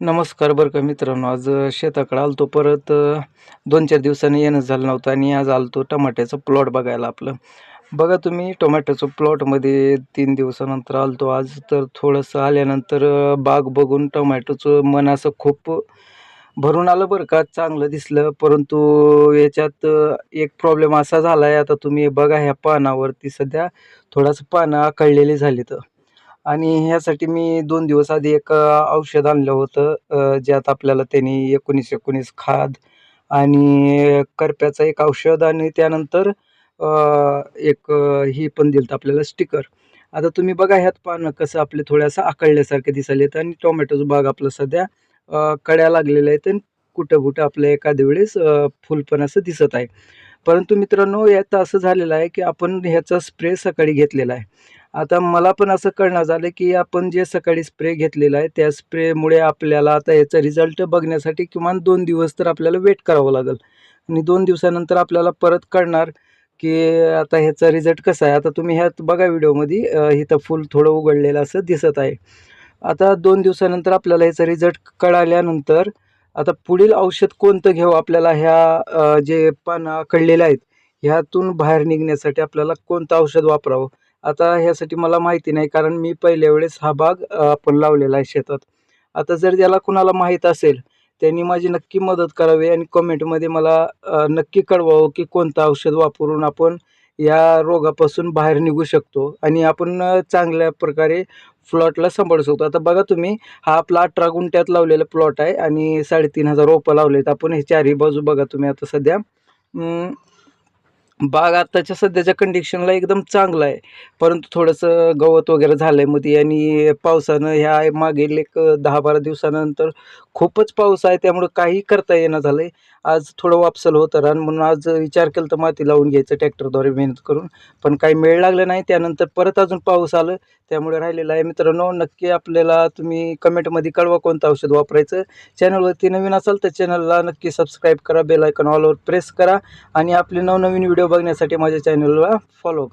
नमस्कार बरं का मित्रांनो. आज शेताकडे आलतो परत दोन चार दिवसांनी येणं झालं नव्हतं आणि आज आलतो टमाट्याचं प्लॉट बघायला आपलं. बघा तुम्ही टोमॅटोचं प्लॉटमध्ये तीन दिवसानंतर आलतो. आज तर थोडंसं आल्यानंतर बाग बघून टोमॅटोचं मन असं खूप भरून आलं बरं का. चांगलं दिसलं. परंतु याच्यात एक प्रॉब्लेम असा झाला आहे आता तुम्ही बघा ह्या पानावरती सध्या थोडंसं पानं आकळलेली झाली तर आणि ह्यासाठी मी दोन दिवस आधी एक औषध आणलं होतं ज्यात आपल्याला त्यांनी एकोणीस एकोणीस खाद आणि करप्याचं एक औषध आणि त्यानंतर एक ही पण दिलं होतं आपल्याला स्टिकर. आता तुम्ही बघा ह्यात पानं कसं आपले थोड्यासं आकळल्यासारखे दिसायलेत आणि टोमॅटोचं बाग आपलं सध्या कड्या लागलेल्या आहेत आणि कुठं कुठं आपल्या एखाद्या वेळेस फुल पण असं दिसत आहे. परंतु मित्रांनो यात असं झालेलं आहे की आपण ह्याचा स्प्रे सकाळी घेतलेला आहे. आता मला पण असं कळणं झालं की आपण जे सकाळी स्प्रे घेतलेला आहे त्या स्प्रेमुळे आपल्याला आता याचा रिझल्ट बघण्यासाठी किमान दोन दिवस तर आपल्याला वेट करावं लागेल. आणि दोन दिवसानंतर आपल्याला परत कळणार की आता ह्याचा रिझल्ट कसा आहे. आता तुम्ही ह्यात बघा व्हिडिओमध्ये इथं फुल थोडं उघडलेलं असं दिसत आहे. आता दोन दिवसानंतर आपल्याला ह्याचा रिझल्ट कळाल्यानंतर आता पुढील औषध कोणतं घेऊ आपल्याला ह्या जे पानं आखडलेले आहेत ह्यातून बाहेर निघण्यासाठी आपल्याला कोणतं औषध वापरावं? आता ह्यासाठी मला माहिती नाही कारण मी पहिल्या वेळेस हा बाग आपण लावलेला आहे शेतात. आता जर त्याला कुणाला माहीत असेल त्यांनी माझी नक्की मदत करावी आणि कमेंटमध्ये मला नक्की कळवावं की कोणतं औषध वापरून आपण या रोगापासून बाहेर निघू शकतो आणि आपण चांगल्या प्रकारे प्लॉटला सांभाळू शकतो. आता बघा तुम्ही हा आपला अठरा गुंठ्यात लावलेला प्लॉट आहे आणि साडेतीन हजार रोपं लावलेत. आपण हे चारही बाजू बघा तुम्ही आता सध्या. बाग आत्ताच्या सध्याच्या कंडिशनला एकदम चांगला आहे. परंतु थोडंसं गवत वगैरे झालं आहे मध्ये आणि पावसानं ह्या मागील एक दहा बारा दिवसानंतर खूपच पाऊस आहे. त्यामुळं काही करता येणं झालं आहे आज थोडं वापसल होतं रान म्हणून आज विचार केला तर माती लावून घ्यायचं ट्रॅक्टरद्वारे मेहनत करून. पण काही मेळ लागलं नाही. त्यानंतर परत अजून पाऊस आलं. त्यामुळे राहिलेलं आहे. मित्रांनो नक्की आपल्याला तुम्ही कमेंटमध्ये कळवा कोणतं औषध वापरायचं. चॅनलवरती नवीन असाल तर चॅनलला नक्की सबस्क्राईब करा. बेलायकन ऑलवर प्रेस करा. आणि आपले नवनवीन व्हिडिओ व्हिडिओ बघण्यासाठी माझ्या चॅनलला फॉलो